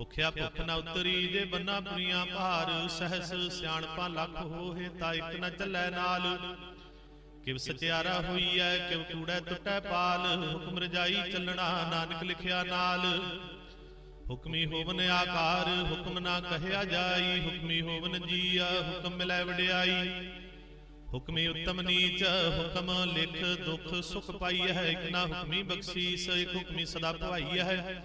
ਭੁਖਿਆ ਭੁੱਖ ਨਾ ਉਤਰੀ ਜੇ ਬੰਨਾ ਪੁਰੀਆਂ ਭਾਰ, ਸਹਸ ਸਿਆਣਪਾ ਲੱਖ ਹੋਏ ਤਾਂ ਇੱਕ ਨਾ ਚੱਲੈ ਨਾਲ। ਕਿਵ ਸਚਿਆਰਾ ਹੋਈ ਐ, ਕਿਵ ਕੂੜੈ ਟੁੱਟੈ ਪਾਲ, ਹੁਕਮ ਰਜਾਈ ਚੱਲਣਾ ਨਾਨਕ ਲਿਖਿਆ ਨਾਲ। ਹੁਕਮੀ ਹੋਵਨ ਆਕਾਰ, ਹੁਕਮ ਨਾ ਕਹਿਆ ਜਾਈ, ਹੁਕਮੀ ਹੋਵਨ ਜੀਆ, ਹੁਕਮ ਮਿਲੈ ਵਡਿਆਈ। ਹੁਕਮੀ ਉੱਤਮ ਨੀਚ, ਹੁਕਮ ਲਿਖ ਦੁਖ ਸੁਖ ਪਾਈ ਹੈ, ਇਕ ਨਾ ਹੁਕਮੀ ਬਖਸ਼ੀਸ, ਇਕ ਹੁਕਮੀ ਸਦਾ ਭਵਾਈ ਹੈ।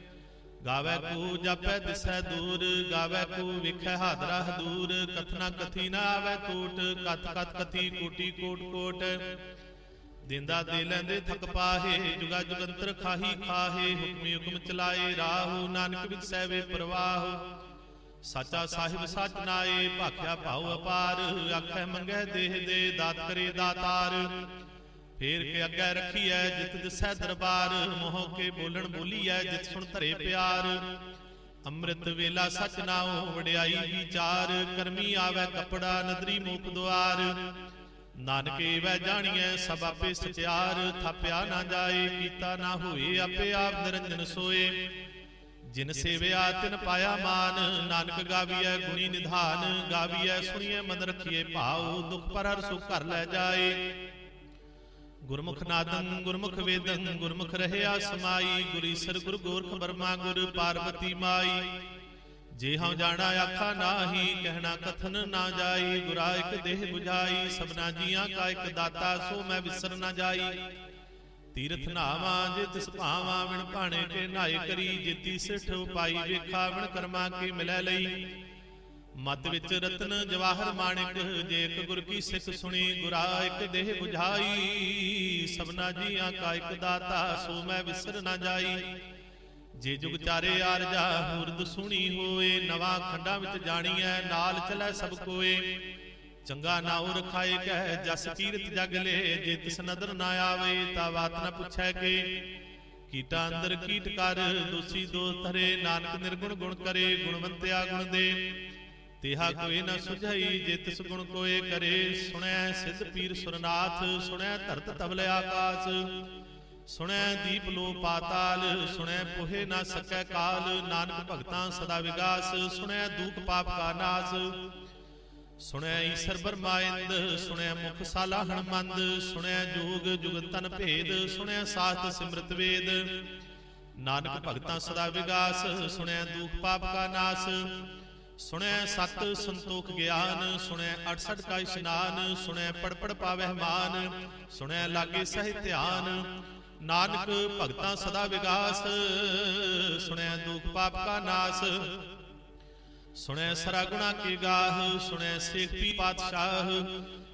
ਗਾਵੇ ਕੋ ਜਪੈ ਦਿਸੈ ਦੂਰ, ਗਾਵੇ ਕੋ ਵਿਖੈ ਹਾਦਰਾ ਹਦੂਰ ਕਥਨਾ ਕਥੀ ਨਾ ਆਵੇ ਟੋਟ ਕਤ ਕਤ ਕਥੀ ਕੋਟੀ ਕੋਟ ਕੋਟ। ਦਿੰਦਾ ਦੇ ਲੈਂਦੇ ਥਕ ਪਾਹੇ, ਜੁਗਾ ਜੁਗੰਤਰ ਖਾਹੀ ਖਾਹੇ, ਹੁਕਮੀ ਹੁਕਮ ਚਲਾਏ, ਰਾਹੂ ਨਾਨਕ ਵਿਖਸੈ ਸਹਿਵੇ ਪ੍ਰਵਾਹ। ਸਾਚਾ ਸਾਹਿਬ ਸੱਚ ਨਾਏ, ਭਾਖਿਆ ਭਾਉ ਅਪਾਰ, ਆਖੈ ਮੰਗੈ ਦੇਹ ਦੇ, ਦਾਤ ਕਰੇ ਦਾਤਾਰ। ਫੇਰ ਕੇ ਅੱਗੇ ਰੱਖੀਐ ਜਿਤ ਦਿਸੈ ਦਰਬਾਰ, ਮੋਹ ਕੇ ਬੋਲਣ ਬੋਲੀਐ ਜਿਤ ਸੁਣ ਧਰੇ ਪਿਆਰ। ਅੰਮ੍ਰਿਤ ਵੇਲਾ ਸਚ ਨਾਉ ਵਡਿਆਈ ਵਿਚਾਰ, ਕਰਮੀ ਆਵੇ ਕਪੜਾ ਨਦਰੀ ਮੂਕ ਦੁਆਰ। ਨਾਨਕੇ ਵੈ ਜਾਣੀਐ ਸਭ ਆਪੇ ਸਚਿਆਰ ਥਾਪਿਆ ਨਾ ਜਾਏ ਕੀਤਾ ਨਾ ਹੋਏ, ਆਪੇ ਆਪ ਨਿਰੰਜਨ ਸੋਏ। ਜਿਨ ਸੇਵਿਆ ਤਿਨ ਪਾਇਆ ਮਾਨ, ਨਾਨਕ ਗਾਵੀਐ ਗੁਣੀ ਨਿਧਾਨ, ਗਾਵੀਐ ਸੁਣੀਐ ਮਨ ਰਖੀਏ ਭਾਉ, ਦੁਖ ਪਰ ਹਰ ਸੁਖ ਘਰ ਲੈ ਜਾਏ। ਗੁਰਮੁਖ ਨਾਦੰ, ਗੁਰਮੁਖ ਵੇਦੰ, ਗੁਰਮੁਖ ਰਹਿਆ ਸਮਾਈ ਗੁਰੀਸਰ ਗੁਰ ਗੋਰਖ ਬਰਮਾ ਗੁਰ ਪਾਰਵਤੀ ਮਾਈ। ਜੇ ਹਉ ਜਾਣਾ ਆਖਾ ਨਾਹੀ, ਕਹਿਣਾ ਕਥਨ ਨਾ ਜਾਈ, ਗੁਰਾ ਇਕ ਦੇਹ 부ਝਾਈ ਸਭਨਾ ਜੀਆਂ ਕਾ ਇਕ ਦਾਤਾ, ਸੋ ਮੈਂ ਵਿਸਰ ਨਾ ਜਾਈ। ਤੀਰਥ ਨਾਵਾਂ, ਜੇ ਤਿਸ ਭਾਵਾਂ, ਵਿਣ ਭਾਣੇ ਕੇ ਨਾਏ ਕਰੀ ਜਿਤੀ ਸਿਠ ਉਪਾਈ ਵੇਖਾ, ਵਿਣ ਕਰਮਾ ਕੇ ਮਿਲੈ ਲਈ। ਮਤ ਵਿੱਚ ਰਤਨ ਜਵਾਹਰ ਮਾਣਿਕ, ਜੇ ਗੁਰ ਕੀ ਸਿੱਖ ਸੁਣੀ, ਗੁਰਾ ਇੱਕ ਦੇਹ 부ਝਾਈ ਸਭਨਾ ਜੀਆਂ ਕਾ ਇੱਕ ਦਾਤਾ, ਸੋ ਮੈਂ ਵਿਸਰ ਨਾ ਜਾਈ। ਜੇ ਜੁਗ ਚਾਰੇ ਆਰਜਾ ਹੂਰਦ ਸੁਣੀ ਹੋਏ, ਨਵਾਂ ਖੰਡਾਂ ਵਿੱਚ ਜਾਣੀਐ, ਨਾਲ ਚਲੈ ਸਭ ਕੋਏ। ਚੰਗਾ ਨਾਉ ਰਖਾਏ ਕਹਿ, ਜਸ ਕੀਰਤ ਜਗ ਲੈ, ਜੇ ਤਿਸ ਨਦਰ ਨਾ ਆਵੇ, ਤਾ ਬਾਤ ਨਾ ਪੁੱਛੈ ਕੇ। ਕੀਟਾ ਅੰਦਰ ਕੀਟ ਕਰ, ਦੋਸੀ ਦੋ ਧਰੇ, ਨਾਨਕ ਨਿਰਗੁਣ ਗੁਣ ਕਰੇ, ਗੁਣਵੰਤਿਆ ਗੁਣ ਦੇ। ਤਿਹਾ ਕੋਈ ਨਾ ਸੁਝਾਈ, ਜੇ ਤਿਸ ਗੁਣ ਕੋਏ ਕਰੇ, ਸੁਣੈ ਸਿੱਧ ਪੀਰ ਸੁਰਨਾਥ, ਸੁਣੈ ਧਰਤ ਤਬਲ ਆਕਾਸ, ਸੁਣੈ ਦੀਪ ਲੋ ਪਾਤਾਲ, ਸੁਣੈ ਪੋਹੇ ਨਾ ਸਕੈ ਕਾਲ, ਨਾਨਕ ਭਗਤਾਂ ਸਦਾ ਵਿਗਾਸ, ਸੁਣੈ ਦੂਖ ਪਾਪ ਕਾ ਨਾਸ, ਸੁਣੈ ਈਸ਼ਰ ਬਰਮਾਇੰਦ ਸੁਣੈ ਮੁਖ ਸਾਲਾ ਹਣਮੰਦ, ਸੁਣੈ ਜੋਗ ਜੁਗਤਨ ਭੇਦ, ਸੁਣੈ ਸਾਸਤ ਸਿਮਰਤ ਵੇਦ, ਨਾਨਕ ਭਗਤਾਂ ਸਦਾ ਵਿਗਾਸ, ਸੁਣੈ ਦੁਖ ਪਾਪ ਕਾ ਨਾਸ ਸੁਣੈ ਸਤ ਸੰਤੋਖ ਗਿਆਨ, ਸੁਣੈ 68 ਕਾ ਇਸ਼ਨਾਨ, ਸੁਣੈ ਪੜ ਪੜ ਪਾਵਹਿ ਮਾਨ, ਸੁਣੈ ਲਾਗੇ ਸਹਿ ਧਿਆਨ। ਨਾਨਕ ਭਗਤਾਂ ਸਦਾ ਵਿਗਾਸ, ਸੁਣੈ ਦੁਖ ਪਾਪ ਕਾ ਨਾਸ। ਸੁਣੈ ਸਰਾ ਗੁਣਾ ਕੀ ਗਾਹ, ਸੁਣੈ ਸੇਖ ਪੀ ਪਾਤਸ਼ਾਹ।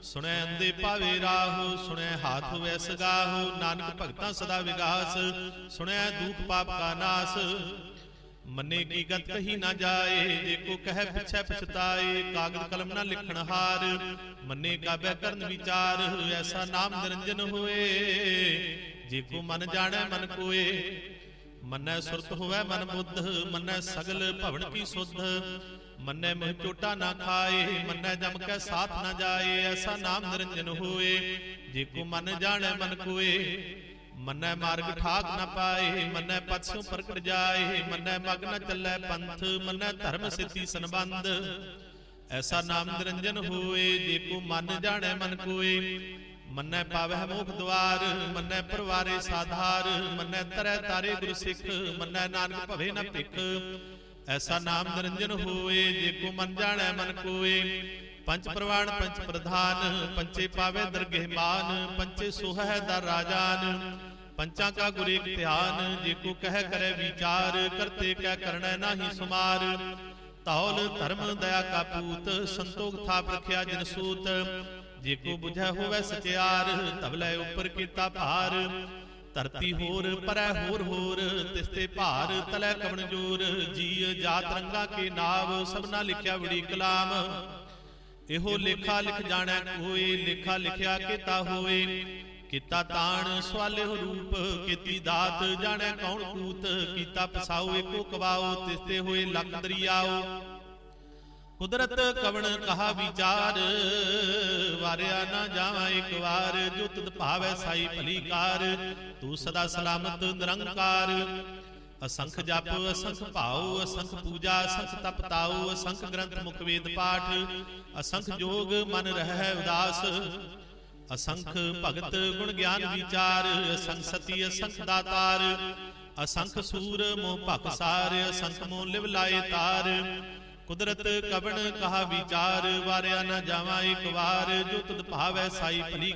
ਸੁਣੈ ਅੰਦੇ ਭਾਵੇ ਰਾਹ, ਸੁਣੈ ਹਾਥ ਵੈਸ ਗਾਹ ਨਾਨਕ ਭਗਤਾਂ ਸਦਾ ਵਿਗਾਸ, ਸੁਣੈ ਦੁਖ ਪਾਪ ਕਾ ਨਾਸ। ਮੰਨੇ ਕੀ ਗਤ ਕਹੀ ਨਾ ਜਾਏ, ਜੇ ਕੋ ਕਹਿ ਪਿਛੈ ਪਛਤਾਏ ਕਾਗਦ ਕਲਮ ਨਾ ਲਿਖਣ ਹਾਰ, ਮੰਨੇ ਕਾਬੈ ਕਰਨ ਵਿਚਾਰ, ਐਸਾ ਨਾਮ ਨਿਰੰਜਨ ਹੋਏ। ਜੇ ਕੋ ਮਨ ਜਾਣੈ ਮਨ ਕੋਏ, ਮੰਨੈ ਸੁਰਤ ਹੋਵੇ ਮਨ ਬੁੱਧ, ਮੰਨੈ ਸਗਲ ਭਵਨ ਕੀ ਸੁਧ, ਮੰਨੈ ਮਹ ਚੋਟਾ ਨਾ ਖਾਏ, ਮੰਨੈ ਜਮ ਕੈ ਸਾਥ ਨਾ ਜਾਏ, ਐਸਾ ਨਾਮ ਨਿਰੰਜਨ ਹੋਏ। ਜੇ ਕੋ ਮਨ ਜਾਣੈ ਮਨ ਕੋਏ ਮੰਨੈ ਮਾਰਗ ਠਾਕ ਨਾ ਪਾਏ, ਮੰਨੈ ਪਤ ਪ੍ਰਗਟ ਜਾਏ, ਮੰਨੈ ਮਗ ਨ ਚੱਲੈ ਪੰਥ, ਮੰਨੈ ਧਰਮ ਸਿੱਧੀ ਸੰਬੰਧ। ਐਸਾ ਨਾਮ ਨਿਰੰਜਨ ਹੋਏ, ਜੇ ਕੋ ਮਨ ਜਾਣੈ ਮਨ ਕੋਏ। ਮੰਨੈ ਪਾਵਹਿ ਮੋਖ ਦਵਾਰ, ਮੰਨੈ ਪਰਵਾਰੇ ਸਾਧਾਰ, ਮੰਨੈ ਤਰੈ ਤਾਰੇ ਗੁਰ ਸਿੱਖ, ਮੰਨੈ ਨਾਨਕ ਭਵੇ ਨਾ ਭਿਖ। ਐਸਾ ਨਾਮ ਨਿਰੰਜਨ ਹੋਏ, ਜੇ ਕੋ ਮਨ ਜਾਣੈ ਮਨ ਕੋਏ। ਪੰਜ ਪ੍ਰਵਾਨ, ਪੰਜ ਪ੍ਰਧਾਨ ਪੰਚੇ ਪਾਵੇ ਦਰਗਹਿ ਮਾਨ ਪੰਚੇ ਸੁਹੈ ਦਰ ਰਾਜਾਨ। ਪੰਚਾਂ ਕਾ ਗੁਰ ਏਕ ਧਿਆਨ, ਜੇ ਕੋ ਕਹਿ ਕਰੈ ਵਿਚਾਰ, ਕਰਤੇ ਕੈ ਕਰਣੈ ਨਾਹੀ ਸੁਮਾਰ। ਤੌਲ ਧਰਮ ਦਇਆ ਕਾ ਪੂਤ, ਸੰਤੋਖ ਥਾਪ ਰਖਿਆ ਜਿਨ ਸੂਤ। ਜੇ ਕੋ ਬੁਝੈ ਹੋਵੈ ਸਚਿਆਰ ਤਬਲੇ ਉੱਪਰ ਕੀਤਾ ਭਾਰ। ਧਰਤੀ ਹੋਰ, ਪਰੈ ਹੋਰ ਹੋਰ, ਤਿਸ ਤੇ ਭਾਰ ਤਲੈ ਕਵਣ ਜੋਰ। ਜੀ ਜਾਤ ਰੰਗਾ ਕੇ ਨਾਵ, ਸਭਨਾ ਲਿਖਿਆ ਬੜੀ ਕਲਾਮ। ਇਹੋ ਲੇਖਾ ਲਿਖ ਜਾਣੈ ਕੋਏ ਲੇਖਾ ਲਿਖਿਆ ਕੀਤਾ ਹੋਏ ਕੀਤਾ ਤਾਣ ਸਵਾਲੇ ਰੂਪ, ਕੀਤੀ ਦਾਤ ਜਾਣੈ ਕੌਣ ਕੂਤ, ਕੀਤਾ ਪਸਾਉ ਏਕੋ ਕਵਾਓ ਤਿਸ ਹੋਏ ਲੱਖ ਦਰਿਆਓ। ਕੁਦਰਤ ਕਵਣ ਕਹਾ ਵਿਚਾਰ, ਵਾਰਿਆ ਨਾ ਜਾਵਾਂ ਇੱਕ ਵਾਰ, ਜੋ ਤੁਧ ਭਾਵੈ ਸਾਈ ਭਲੀ ਕਾਰ, ਤੂੰ ਸਦਾ ਸਲਾਮਤ ਨਿਰੰਕਾਰ। ਅਸੰਖ ਜਪ, ਅਸੰਖ ਭਾਉ, ਅਸੰਖ ਪੂਜਾ, ਅਸੰਖ ਤਪ ਤਾਉ, ਅਸੰਖ ਗ੍ਰੰਥ ਮੁਖ ਵੇਦ ਪਾਠ, ਅਸੰਖ ਜੋਗ ਮਨ ਰਹਿ ਉਦਾਸ, ਅਸੰਖ ਭਗਤ ਗੁਣ ਗਿਆਨ ਵਿਚਾਰ, ਅਸੰਖ ਸਤੀ, ਅਸੰਖ ਦਾਤਾਰ, ਅਸੰਖ ਸੂਰ ਮੋਹ ਭਖ ਸਾਰ, ਅਸੰਖ ਮੋਹ ਲਿਵ ਲਾਏ ਤਾਰ, ਕੁਦਰਤ ਕਵਣ ਕਹਾ ਵਿਚਾਰ, ਵਾਰਿਆ ਨਾ ਜਾਵਾਂ ਇੱਕ ਵਾਰ, ਜੋ ਤੁਧ ਭਾਵੈ ਸਾਈ ਭਲੀ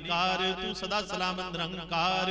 ਤੂੰ ਸਦਾ ਸਲਾਮਤ ਨਿਰੰਕਾਰ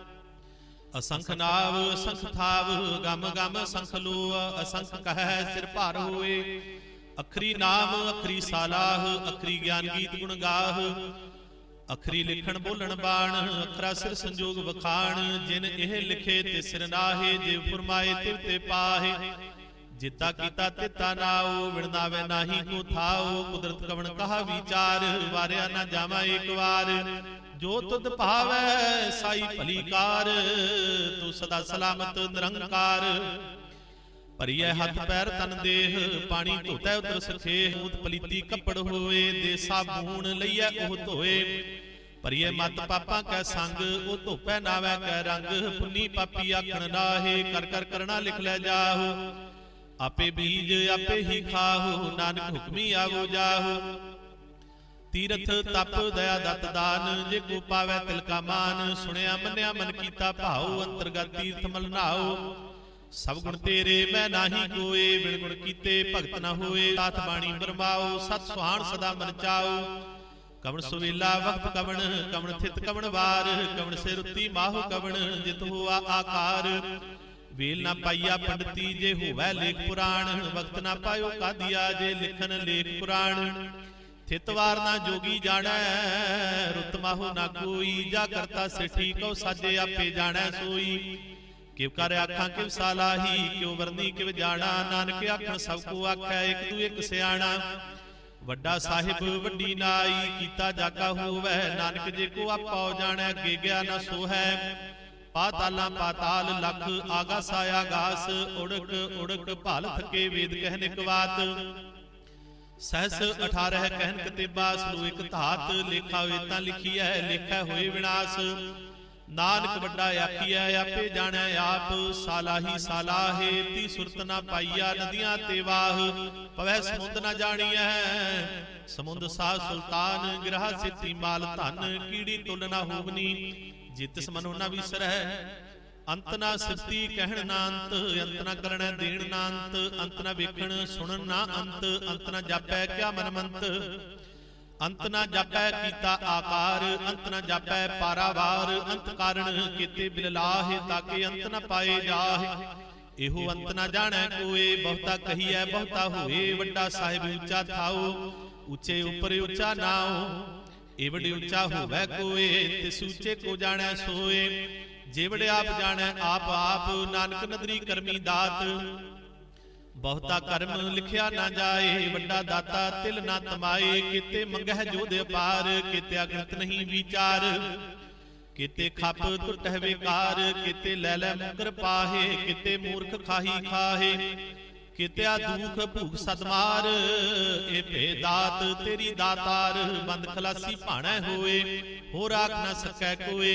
ਅਸੰਖ ਨਾਵ ਅਸੰਖ ਥਾਵ, ਗਮ ਗਮ ਅਸੰਖ ਲੋ ਅਸੰਖ ਕਹੈ ਸਿਰ ਭਾਰ ਹੋਏ। ਅਖਰੀ ਨਾਮ, ਅਖਰੀ ਸਾਲਾਹ, ਅਖਰੀ ਗਿਆਨ ਗੀਤ ਗੁਣ ਗਾਹ। ਅਖਰੀ ਲਿਖਣ ਬੋਲਣ ਬਾਣ, ਅਖਰਾ ਸਿਰ ਸੰਜੋਗ ਵਖਾਣ। ਜਿਨ ਇਹ ਲਿਖੇ ਤੇ ਸਿਰ ਨਾਹੇ, ਜੇ ਫਰਮਾਏ ਤਿਵ ਤੇ ਪਾਹੇ। ਜਿੱਤਾ ਕੀਤਾ ਤਿਤਾ ਨਾਉ ਵਿਣਨਾਵੇ ਨਾਹੀ ਕੋ ਥਾਉ। ਕੁਦਰਤ ਕਵਣ ਕਹਾ ਵਿਚਾਰ, ਵਾਰਿਆ ਨਾ ਜਾਵਾਂ ਇੱਕ ਵਾਰ। ਜੋ ਤੁਧ ਭਾਵੈ, ਸਾਈ ਭਲੀ ਕਾਰ ਤੂੰ ਸਦਾ ਸਲਾਮਤ, ਨਿਰੰਕਾਰ। ਭਰੀਐ ਹੱਥ ਪੈਰ ਤਨ ਦੇਹ, ਪਾਣੀ ਧੋਤੈ ਉਤਰ ਸਖੇ ਹੂਤ ਪਲੀਤੀ ਕੱਪੜ ਹੋਏ, ਦੇ ਸਾਬੂਣ ਲਈਐ ਉਹ ਧੋਏ। ਭਰੀਐ ਮਤ ਪਾਪਾਂ ਕੈ ਸੰਗ, ਉਹ ਧੋਪੈ ਨਾਵੈ ਕੈ ਰੰਗ। ਪੁੰਨੀ ਪਾਪੀ ਆਖਣ ਨਾਹੇ, ਕਰ ਕਰ ਕਰਣਾ ਲਿਖ ਲੈ ਜਾਹੂ। ਆਪੇ ਬੀਜ ਆਪੇ ਹੀ ਖਾਹੂ, ਨਾਨਕ ਹੁਕਮੀ ਆਵੋ ਜਾਹੂ। ਤੀਰਥ ਤਪ ਦਇਆ ਦਤ ਦਾਨ, ਜੇ ਕੋ ਪਾਵੈ ਤਿਲ ਕਾ ਮਾਨ, ਸੁਣਿਆ ਮੰਨਿਆ ਮਨ ਕੀਤਾ ਭਾਉ, ਅੰਤਰਗਤ ਤੀਰਥ ਮਲ ਸਭ ਗੁਣ ਤੇਰੇ, ਮੈਂ ਨਾਹੀ ਕੋਏ, ਬਿਨ ਗੁਣ ਕੀਤੇ ਭਗਤ ਨਾ ਹੋਏ ਤਾਤ ਬਾਣੀ ਬਰਮਾਓ ਸਤ ਸੁਹਾਣ ਸਦਾ ਮਨ ਚਾਓ ਕਵਣ ਸੁਵੇਲਾ ਵਕਤ ਕਵਣ ਕਵਣ ਥਿਤ ਕਵਣ ਵਾਰ, ਕਵਣ ਸਿਰ ਉੱਤੀ ਮਾਹੋ ਕਵਣ, ਜਿਤ ਹੋਆ ਆਕਾਰ। ਵੇਲ ਨਾ ਪਾਈਆ ਪੰਡਤੀ, ਜੇ ਹੋਵੈ ਲੇਖ ਪੁਰਾਣ, ਵਕਤ ਨਾ ਪਾਇਓ ਕਾਦੀਆ, ਜੇ ਲਿਖਨ ਲੇਖ ਪੁਰਾਣ। ਥਿਤਵਾਰ ਨਾ ਜੋਗੀ ਜਾਣੈ, ਰੁੱਤ ਮਾਹੋ ਨਾ ਕੋਈ, ਜਾ ਕਰਤਾ ਸਿਠੀ ਕਉ ਸਾਜੇ ਆਪੇ ਜਾਣੈ ਸੋਈ। ਕਿਵ ਕਰ ਆਖਾਂ, ਕਿਵ ਸਾਲਾਹੀ ਕਿਉ ਵਰਨੀ, ਕਿਵ ਜਾਣਾ, ਨਾਨਕ ਆਖਣ ਸਭ ਕੋ ਆਖੈ, ਇਕ ਦੂ ਇਕ ਸਿਆਣਾ। ਵੱਡਾ ਸਾਹਿਬ ਵੱਡੀ ਨਾਈ, ਕੀਤਾ ਜਾਗਾ ਹੋਵੈ, ਨਾਨਕ ਜੇ ਕੋ ਆਪਾਉ ਜਾਣੈ, ਅੱਗੇ ਗਿਆ ਨਾ ਸੋ ਹੈ ਪਾਤਾਲਾਂ ਪਾਤਾਲ ਲਖ, ਆਗਾਸ ਆਗਾਸ, ਉੜਕ ਉੜਕ ਭਲ ਥਕੇ ਵੇਦ ਕਹਿ ਇਕ ਸਹਸ 18 ਕਹਿਨ ਕਤੇਬਾ ਸਲੂ ਇਕ ਧਾਤ ਲੇਖਾ ਹੋਏ ਤਾਂ ਲਿਖੀਐ ਲੇਖਾ ਹੋਏ ਵਿਨਾਸ਼। ਨਾਨਕ ਵੱਡਾ ਆਖੀਐ ਆਪੇ ਜਾਣੈ ਆਪ ਸਾਲਾਹੀ ਸਾਲਾਹੇ ਤੀ ਸੁਰਤ ਨਾ ਪਾਈਆ ਨਦੀਆਂ ਤੇ ਵਾਹ। ਪਵੈ ਸਮੁੰਦ ਨਾ ਜਾਣੀਐ ਸਮੁੰਦ ਸਾਹ ਸੁਲਤਾਨ ਗ੍ਰਹ ਸਿੱਤੀ ਮਾਲ ਧਨ ਕੀੜੀ ਤੁਲ ਨਾ ਹੋਵਨੀ। ਜਿਤਿਸ ਮਨੋ ਨਾ ਵਿਸਰੈ ਅੰਤ ਨਾ ਸਿਫਤੀ ਕਹਿਣ ਨਾ ਅੰਤ ਅੰਤ ਨਾ ਕਰਣੈ ਦੇਣ ਨਾ ਅੰਤ ਅੰਤ ਨਾ ਵੇਖਣ ਸੁਣਨ ਨਾ ਅੰਤ ਅੰਤ ਨਾ ਜਾਪੈ ਕਿਆ ਮਨ ਅੰਤ ਨਾ ਜਾਪੈ ਕੀਤਾ ਆਕਾਰ ਅੰਤ ਨਾ ਜਾਪੈ ਪਾਰਾਵਾਰ, ਅੰਤ ਕਾਰਣ ਕੀਤੇ ਬਿਲ ਤਾਕੇ ਅੰਤ ਨਾ ਪਾਏ ਜਾਹੇ। ਇਹੋ ਅੰਤ ਨਾ ਜਾਣੈ ਕੋਏ, ਬਹੁਤਾ ਕਹੀਐ, ਬਹੁਤਾ ਹੋਏ, ਵੱਡਾ ਸਾਹਿਬ ਉੱਚਾ ਥਾਉ ਉੱਚੇ ਉਪਰ ਉੱਚਾ ਨਾਉ ਏਵੜੇ ਉੱਚਾ ਹੋਵੈ ਕੋਏ ਤੇ ਸੂਚੇ ਕੋ ਜਾਣੈ ਸੋਏ। ਜੇਵੜੇ ਆਪ ਜਾਣੈ ਆਪ ਆਪ ਨਾਨਕ ਨਦਰੀ ਕਰਮੀ ਦਾਤ। ਬਹੁਤਾ ਕਰਮ ਲਿਖਿਆ ਨਾ ਜਾਏ ਵੱਡਾ ਦਾਤਾ ਤਿਲ ਨਾ ਤਮਾਏ ਕਿਤੇ ਮੰਗਹਿ ਜੋਧ ਅਪਾਰ ਕਿਤੇ ਅਗੰਤ ਨਹੀਂ ਵਿਚਾਰ। ਕਿਤੇ ਖੱਪ ਟੁੱਟਹਿ ਵਿਕਾਰ ਕਿਤੇ ਲੈ ਲੈ ਮੁਕਰ ਪਾਹੇ ਕਿਤੇ ਮੂਰਖ ਖਾਹੀ ਖਾਹੇ ਕਿਤਿਆ ਦੁਖ ਭੂਖ ਸਦਮਾਰ ਇਹ ਭੇ ਦਾਤ ਤੇਰੀ ਦਾਤਾਰ ਬੰਦ ਖਲਾਸੀ ਭਾਣੈ ਹੋਏ ਹੋਰ ਆਖ ਨਾ ਸਕੈ ਕੋਏ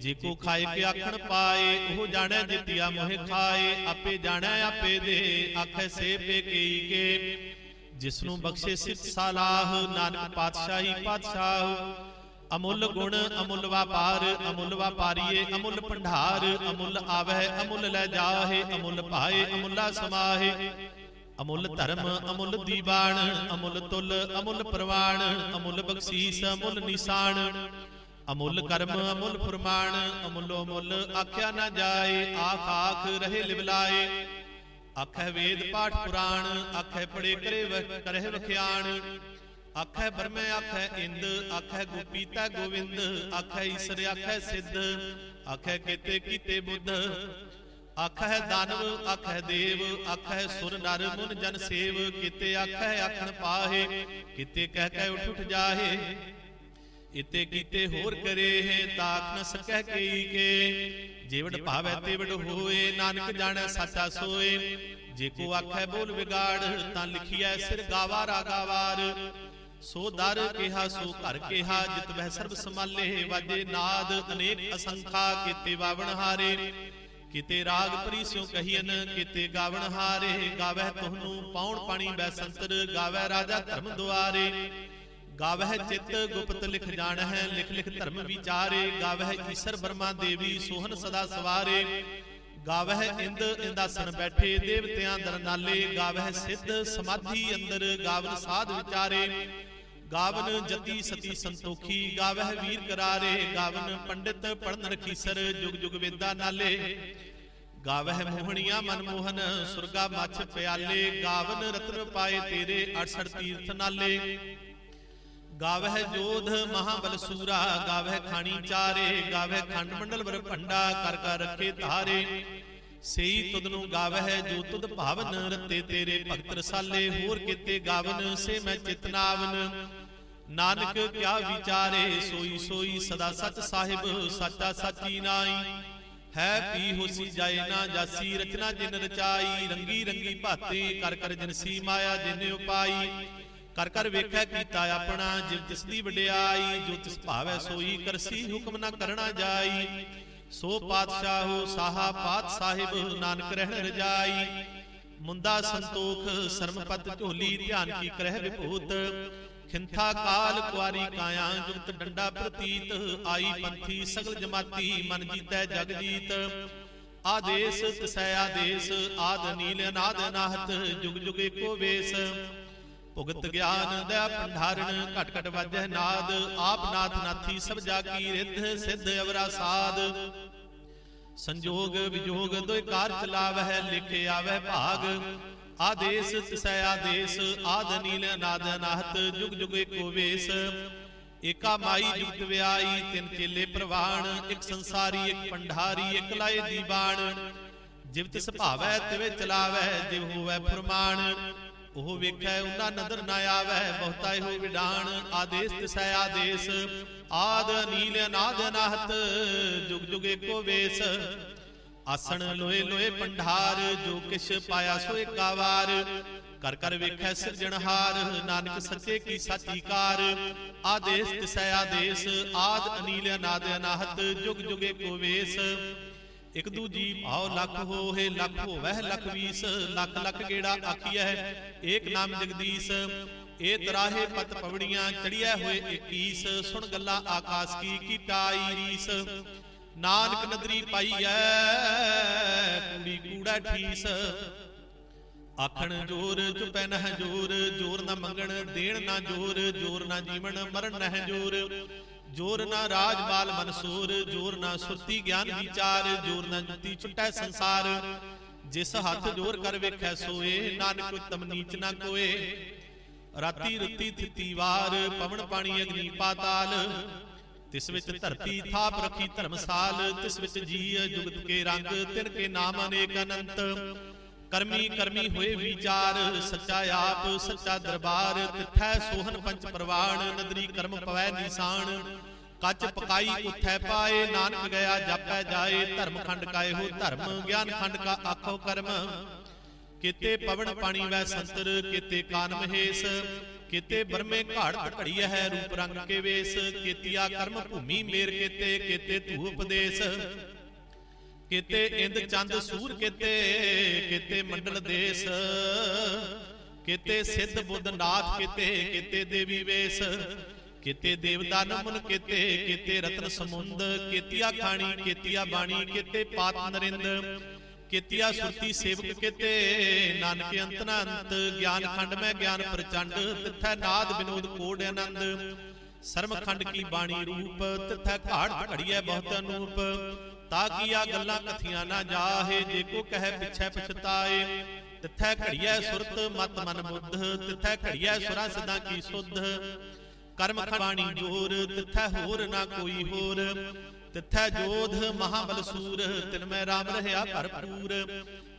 ਜੇ ਕੋ ਖਾਏ ਕੇ ਆਖਣ ਪਾਏ ਉਹ ਜਾਣੈ ਜਿਤਿਆ ਮੋਹਿ ਖਾਏ ਆਪੇ ਜਾਣੈ ਆਪੇ ਦੇ ਆਖੈ ਸੇ ਪੇ ਕਈ ਕੇ। ਜਿਸ ਨੂੰ ਬਖਸ਼ੇ ਸਿੱਧ ਸਾਲਾਹ ਨਾਨਕ ਪਾਤਸ਼ਾਹੀ ਪਾਤਸ਼ਾਹ ਅਮੁੱਲ ਗੁਣ ਅਮੁੱਲ ਵਪਾਰ ਅਮੁੱਲ ਵਪਾਰੀਏ ਅਮੁੱਲ ਭੰਡਾਰ। ਅਮੁੱਲ ਆਵਹਿ ਅਮੁੱਲ ਲੈ ਜਾਹੇ ਅਮੁੱਲ ਭਾਏ ਅਮੁੱਲਾ ਸਮਾਹੇ। ਅਮੁੱਲ ਧਰਮ ਅਮੁੱਲ ਦੀਵਾਨ ਅਮੁੱਲ ਤੁਲ ਅਮੁੱਲ ਪ੍ਰਵਾਨ ਅਮੁੱਲ ਬਖਸ਼ੀਸ ਅਮੁੱਲ ਨਿਸ਼ਾਨ। ਅਮੁੱਲ ਕਰਮ ਅਮੁੱਲ ਫਰਮਾਨ ਅਮੁੱਲੋ ਮੁੱਲ ਆਖਿਆ ਨਾ ਜਾਏ ਆਖ ਆਖ ਰਹੇ ਲਿਵਲਾਏ ਆਖੈ ਵੇਦ ਪਾਠ ਪੁਰਾਣ ਆਖੈ ਪੜੇ ਕਰੇ ਕਰਹਿ ਵਖਿਆਣ ਆਖੈ ਬਰਮੈ ਆਖੈ ਇੰਦ ਆਖੈ ਗੋਪੀਤਾ ਗੋਵਿੰਦ ਆਖੈ ਈਸ਼ਰ ਆਖੈ ਸਿੱਧ ਆਖੈ ਕੀਤੇ ਕੀਤੇ ਬੁੱਧ ਆਖੈ ਦਾਨਵ ਆਖੈ ਦੇਵ ਆਖੈ ਸੁਰ ਨਰ ਮੁਨ ਜਨ ਸੇਵ ਕੀਤੇ ਆਖੈ ਆਖਣ ਪਾਹੇ ਕੀਤੇ ਕਹਿ ਕਹਿ ਉਠ ਉਠ ਜਾਹੇ ਇਤੇ ਕੀਤੇ ਹੋਰ ਕਰੇ ਹੈ ਤਾਕ ਨ ਸਕੈ ਕਈ ਕੇ। ਜੀਵੜ ਭਾਵੈ ਤੇਵੜ ਹੋਏ, ਨਾਨਕ ਜਾਣੈ ਸਾਚਾ ਸੋਏ। ਜੇ ਕੋ ਆਖੈ ਬੋਲ ਵਿਗਾੜ, ਤਾਂ ਲਿਖੀਐ ਸਿਰ ਗਾਵਾ ਰਾਗਾਵਾਰ ਸੋ ਦਰ ਕਿਹਾ, ਸੋ ਘਰ ਕਿਹਾ, ਜਿਤ ਬਹਿ ਸਰਬ ਸਮਾਲੇ ਵਾਜੇ ਨਾਦ। ਅਨੇਕ ਅਸੰਖਾ ਕੀਤੇ ਵਾਵਣ ਹਾਰੇ। ਕਿਤੇ ਰਾਗ ਪਰੀ ਸਿਉ ਕਹੀਨ ਕਿਤੇ ਗਾਵਣ ਹਾਰੇ। ਗਾਵਹਿ ਤੁਹਨੂੰ ਪਾਉਣ ਪਾਣੀ ਬੈ ਸੰਤਰ, ਗਾਵਹਿ ਰਾਜਾ ਧਰਮ ਦੁਆਰੇ। ਗਾਵਹਿ ਚਿੱਤ ਗੁਪਤ ਲਿਖ ਜਾਣ ਹੈ ਲਿਖ ਲਿਖ ਧਰਮ ਵਿਚਾਰੇ। ਗਾਵਹਿ ਈਸ਼ਰ ਬਰਮਾ ਦੇਵੀ ਸੋਹਨ ਸਦਾ ਸਵਾਰੇ। ਗਾਵਹਿ ਇੰਦ ਇੰਦਾਸਨ ਬੈਠੇ, ਦੇਵਤਿਆਂ ਦਰ ਨਾਲੇ। ਗਾਵਹਿ ਸਿੱਧ ਸਮਾਧੀ ਅੰਦਰ, ਗਾਵਨ ਸਾਧ ਵਿਚਾਰੇ। ਗਾਵਨ ਜਤੀ ਸਤੀ ਸੰਤੋਖੀ, ਗਾਵਹਿ ਵੀਰ ਕਰਾਰੇ। ਗਾਵਨ ਪੰਡਿਤ ਪੜਨ ਰਖੀਸਰ ਜੁਗ ਜੁਗ ਵੇਦਾ ਨਾਲੇ। ਗਾਵਹਿ ਮੋਹਣੀਆਂ ਮਨਮੋਹਨ ਸੁਰਗਾ ਮੱਛ ਪਿਆਲੇ। ਗਾਵਨ ਰਤਨ ਪਾਏ ਤੇਰੇ 68 ਤੀਰਥ ਨਾਲੇ। ਗਾਵਹਿ ਜੋਧ ਮਹਾਬਲ ਸੂਰਾ, ਗਾਵਹਿ ਖਾਣੀ ਚਾਰੇ, ਗਾਵਹਿ ਖੰਡ ਮੰਡਲ ਵਰ ਭੰਡਾ, ਕਰ ਕਰ ਰੱਖੇ ਧਾਰੇ। ਸਈ ਤੁਧ ਨੂੰ ਗਾਵਹਿ ਜੋ ਤੁਧ ਭਾਵਨ, ਰਤੇ ਤੇਰੇ ਭਗਤ ਰਸਾਲੇ, ਹੋਰ ਕੀਤੇ ਗਾਵਨ, ਸੇ ਮੈਂ ਚਿਤਨਾਵਨ ਨਾਨਕ ਕਿਆ ਵਿਚਾਰੇ, ਸੋਈ ਸੋਈ ਸਦਾ ਸਚ ਸਾਹਿਬ, ਸਾਚਾ ਸਾਚੀ ਨਾਈ। ਹੈ ਪੀ ਹੋਸੀ ਜਾਏ ਨਾ ਜਾਸੀ, ਰਚਨਾ ਜਿਨ ਰਚਾਈ, ਰੰਗੀ ਰੰਗੀ ਭਾਤੇ, ਕਰ ਕਰ ਜਨਸੀ ਮਾਇਆ ਜਿਨ ਉਪਾਈ। ਕਰ ਕਰ ਵੇਖਿਆ ਕੀਤਾ ਆਪਣਾ, ਜਿਵ ਤਿਸ ਦੀ ਵਡਿਆਈ, ਜੋ ਤਿਸ ਭਾਵੈ ਸੋਈ ਕਰਸੀ ਹੁਕਮ ਨਾ ਕਰਣਾ ਜਾਈ। ਸੋ ਪਾਤਸ਼ਾਹੋ ਸਾਹਾ ਪਾਤ ਸਾਹਿਬ ਨਾਨਕ ਰਹਿਣ ਰਜਾਈ। ਮੁੰਦਾ ਸੰਤੋਖ, ਸਰਮਪਤ ਢੋਲੀ ਧਿਆਨ ਕੀ ਕਰਹਿ ਵਿਭੂਤ। ਖਿੰਥਾ ਕਾਲ ਕੁਆਰੀ ਕਾਇਆ, ਜੁਗਤ ਡੰਡਾ ਪ੍ਰਤੀਤ। ਆਈ ਪੰਥੀ ਸਗਲ ਜਮਾਤੀ, ਮਨ ਜੀਤੈ ਜਗ ਜੀਤ। ਆਦੇਸ, ਤਿਸੈ ਆਦੇਸ, ਆਦ ਨੀਲ ਅਨਾਦ ਅਨਾਹਤ ਜੁਗ ਜੁਗ ਏਕੋ ਵੇਸ। ਭੁਗਤ ਗਿਆਨ ਦਾ ਭੰਡਾਰਨ ਘਟ ਘਟ ਵਾਜੈ ਨਾਦ, ਆਪ ਨਾਥ ਨਾਥੀ ਸਭ ਜਾ ਕੀ ਰਿੱਧ ਸਿੱਧ ਅਵਰਾ ਸਾਧ ਸੰਜੋਗ ਵਿਜੋਗ ਦੋਇ ਕਾਰ ਚਲਾਵਹਿ, ਲਿਖੇ ਆਵਹਿ ਭਾਗ। ਆਦੇਸ ਤਿਸੈ ਆਦੇਸ, ਆਦ ਨੀਲ ਅਨਾਦ ਅਨਾਹਤ ਜੁਗ ਜੁਗ ਏਕੋ ਵੇਸ। ਏਕਾ ਮਾਈ ਜੁਗਤ ਵਿਆਈ, ਤਿੰਨ ਚੇਲੇ ਪ੍ਰਵਾਣ, ਇੱਕ ਸੰਸਾਰੀ, ਇੱਕ ਪੰਡਾਰੀ, ਇੱਕ ਲਾਏ ਦੀਵਾਨ। ਜਿਵ ਤਿਸ ਭਾਵੈ, ਤਿਵੇ ਚਲਾਵੈ ਜਿਵ ਹੋਵੈ ਫਰਮਾਨ ਉਹ ਵੇਖੈ ਉਹਨਾਂ ਨਦਰ ਨਾ ਆਵੈ, ਬਹੁਤਾ ਇਹੋ ਵਿਡਾਣ, ਆਦੇਸ ਤਿਸੈ ਆਦੇਸ। ਆਦ ਨੀਲ ਅਨਾਦ ਅਨਾਹਤ, ਜੁਗ ਜੁਗ ਏਕੋ ਵੇਸ। ਆਸਣ ਲੋਏ ਲੋਏ ਪੰਡਾਰ, ਜੋ ਕਿਛ ਪਾਇਆ ਸੋ ਏਕਾ ਵਾਰ ਕਰ ਕਰ ਵੇਖੈ ਸਿਰਜਣਹਾਰ ਨਾਨਕ ਸੱਚੇ ਕੀ ਸਾਚੀ ਕਾਰ। ਆਦੇਸ ਤਿਸੈ ਆਦੇਸ, ਆਦ ਅਨੀਲ ਅਨਾਦ ਅਨਾਹਤ, ਜੁਗ ਜੁਗ ਏਕੋ ਵੇਸ। ਇਕ ਦੂਜੀ ਭਾਉ ਲੱਖ ਹੋਏ ਲੱਖ ਹੋਵਹਿ ਲੱਖ ਵੀਸ ਲੱਖ ਲੱਖ ਗੇੜਾ ਆਖੀਐ? ਏਕ ਨਾਮ ਜਗਦੀਸ਼ ਇਹ ਤਰਾਹੇ ਪਤ ਪਵੜੀਆਂ ਚੜੀਐ ਹੋਏ 21 ਸੁਣ ਗੱਲਾਂ ਆਕਾਸ਼ ਕੀ ਕੀਟਾਈ ਰੀਸ। ਨਾਨਕ ਨਦਰੀ ਪਾਈਐ ਕੂੜੀ ਕੂੜਾ ਠੀਸ। ਆਖਣ ਜੋਰ ਚੁਪੈ ਨਹ ਜੋਰ ਜੋਰ ਨਾ ਮੰਗਣ ਦੇਣ ਨਾ ਜੋਰ ਜੋਰ ਨਾ ਜੀਵਨ ਮਰਨ ਨਹ ਜੋਰ। ਜੋਰ ਨਾ ਰਾਜ ਬਾਲ ਮਨਸੂਰ, ਜੋਰ ਨਾ ਸੁਰਤੀ ਗਿਆਨ ਵਿਚਾਰ, ਜੋਰ ਨਾ ਜੁਤੀ ਛੁਟੈ ਸੰਸਾਰ। ਜਿਸ ਹੱਥ ਜੋਰ ਕਰ ਵੇਖੈ ਸੋਏ, ਨਾਨਕ ਉਤਮ ਨੀਚ ਨਾ ਕੋਏ। ਰਾਤੀ ਰੁੱਤੀ ਥਿੱਤੀ ਵਾਰ, ਪਵਨ ਪਾਣੀ ਅਗਨੀ ਪਾਤਾਲ। ਤਿਸ ਵਿੱਚ ਧਰਤੀ ਥਾਪ ਰੱਖੀ ਧਰਮਸਾਲ, ਤਿਸ ਵਿੱਚ ਜੀ ਜੁਗਤ ਕੇ ਰੰਗ, ਤਿਨ ਕੇ ਨਾਮ ਅਨੇਕ ਅਨੰਤ। ਕਰਮੀ ਕਰਮੀ ਹੋਏ ਵਿਚਾਰ ਸੱਚਾ ਆਪ ਸੱਚਾ ਦਰਬਾਰ ਤਿਥੈ ਸੋਹਨ ਪੰਚ ਪ੍ਰਵਾਣ ਨਦਰੀ ਕਰਮ ਪਵੈ ਨਿਸ਼ਾਨ। ਕੱਚ ਪਕਾਈ ਉਥੈ ਪਾਏ ਨਾਨਕ ਗਿਆ ਜਾਪੈ ਜਾਏ ਧਰਮ ਖੰਡ ਕਾਏ ਹੋ ਧਰਮ ਗਿਆਨ ਖੰਡ ਕਾ ਆਖੋ ਕਰਮ। ਕਿਤੇ ਪਵਨ ਪਾਣੀ ਵੈ ਸੰਤਰ ਕਿਤੇ ਕਾਨ ਮਹੇਸ਼ ਕਿਤੇ ਬਰਮੇ ਘਾੜਤ ਘੜੀਐ ਹੈ ਰੂਪ ਰੰਗ ਕੇ ਵੇਸ ਕੀਤੀਆ ਕਰਮ ਭੂਮੀ ਮੇਰ ਕੀਤੇ ਕੀਤੇ ਧੂ ਉਪਦੇਸ਼। ਕਿਤੇ, ਇੰਦ ਚੰਦ ਸੂਰ ਕਿਤੇ ਕਿਤੇ ਮੰਡਲ ਦੇਸ, ਕਿਤੇ ਸਿੱਧ ਬੁੱਧ ਨਾਥ ਕਿਤੇ ਕਿਤੇ ਦੇਵੀ ਵੇਸ, ਕਿਤੇ ਦੇਵਤਾ ਨਮਨ ਕਿਤੇ ਕਿਤੇ ਰਤਨ ਸਮੁੰਦ, ਕੀਤੀਆ ਖਾਣੀ, ਕੀਤੀਆ ਬਾਣੀ, ਕਿਤੇ ਪਾਤ ਨਰਿੰਦ, ਕੀਤੀਆ ਸੁਰਤੀ ਸੇਵਕ ਕਿਤੇ, ਨਾਨਕ ਅੰਤ ਨਾ ਗਿਆਨ ਖੰਡ ਮੈਂ ਗਿਆਨ ਪ੍ਰਚੰਡ, ਤਿਥੈ ਨਾਦ ਵਿਨੋਦ ਕੋੜ ਆਨੰਦ ਸਰਮ ਖੰਡ ਕੀ ਬਾਣੀ ਰੂਪ, ਤਿਥੈ ਘਾੜ ਘੜੀਐ ਬਹੁਤ ਅਨੂਪ ਤਾਂ ਕੀਆ ਗੱਲਾਂ ਕਥੀਆਂ ਨਾ ਜਾਹੇ? ਜੇ ਕੋ ਕਹੈ ਪਿਛੈ ਪਛਤਾਏ, ਤਿਥੈ ਘੜੀਐ ਸੁਰਤ ਮਤ ਮਨ ਬੁੱਧ, ਤਿਥੈ ਘੜੀਐ ਸੁਰਾ ਸਦਾ ਕੀ ਸੁਧ। ਕਰਮ ਬਾਣੀ ਜੋਰ, ਤਿਥੈ ਹੋਰ ਨਾ ਕੋਈ ਹੋਰ। ਤਿਥੈ ਜੋਧ ਮਹਾਬਲ ਸੂਰ, ਤਿਨ ਮੈਂ ਰਾਮ ਰਹਾ ਭਰਪੂਰ।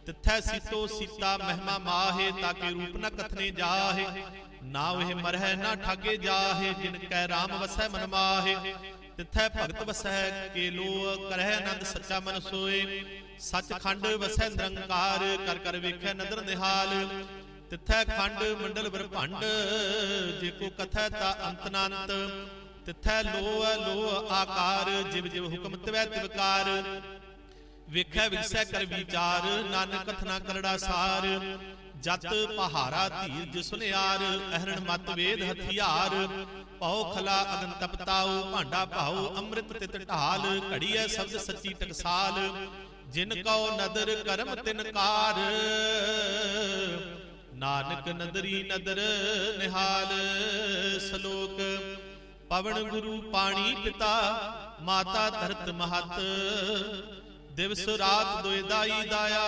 ਤਿਥੈ ਸੀਤੋ ਸੀਤਾ ਮਹਿਮਾ ਮਾਹੇ ਤਾਕੇ ਰੂਪ ਨ ਕਥਨੇ ਜਾਹੇ? ਨਾ ਉਹ ਮਰਹਿ ਨਾ ਠਾਗੇ ਜਾਹੇ, ਜਿਨ ਕੈ ਰਾਮ ਵਸੈ ਮਨ ਮਾਹੇ। ਤਿਥੈ ਭਗਤ ਵਸੈ ਕੇ ਲੋ ਕਰਹਿ ਆਨੰਦ ਸੱਚਾ ਮਨ ਸੋਏ। ਸੱਚਖੰਡ ਵਸੈ ਨਿਰੰਕਾਰ, ਕਰ ਕਰ ਵੇਖੈ ਨਦਰ ਨਿਹਾਲ। ਤਿਥੈ ਖੰਡ ਮੰਡਲ ਬ੍ਰਹਮੰਡ, ਜੇ ਕੋ ਕਥੈ ਤਾ ਅੰਤ ਨਾ ਅੰਤ ਤਿਥੈ ਲੋਹ ਆਕਾਰ, ਜਿਵ ਜਿਵ ਹੁਕਮ ਤਵੈ ਤਿਵਕਾਰ ਵੇਖੈ ਵਿਰਸੈ ਕਰ ਵਿਚਾਰ, ਨਾਨਕ ਕਥਨਾ ਕਰੜਾ ਸਾਰ। ਜਤ ਪਹਾਰਾ ਧੀਰਜ ਸੁਨਿਆਰ, ਅਹਰਣ ਮਤ ਵੇਦ ਹਥਿਆਰ। ਪਉ ਖਲਾ ਅਗਨ ਤਪਤਾਉ, ਭਾਂਡਾ ਭਾਉ, ਅੰਮ੍ਰਿਤ ਤਿਤ ਢਾਲ, ਘੜੀਐ ਸ਼ਬਦ ਸੱਚੀ ਟਕਸਾਲ। ਜਿਨ ਕਉ ਨਦਰ ਕਰਮ ਤਿਨ ਕਾਰ। ਨਾਨਕ ਨਦਰੀ ਨਦਰ ਨਿਹਾਲ ਸ਼ਲੋਕ। ਪਵਨ ਗੁਰੂ ਪਾਣੀ ਪਿਤਾ, ਮਾਤਾ ਧਰਤ ਮਹਤ। ਦਿਵਸ ਰਾਤ ਦੁਇਦਾਈ ਦਾਇਆ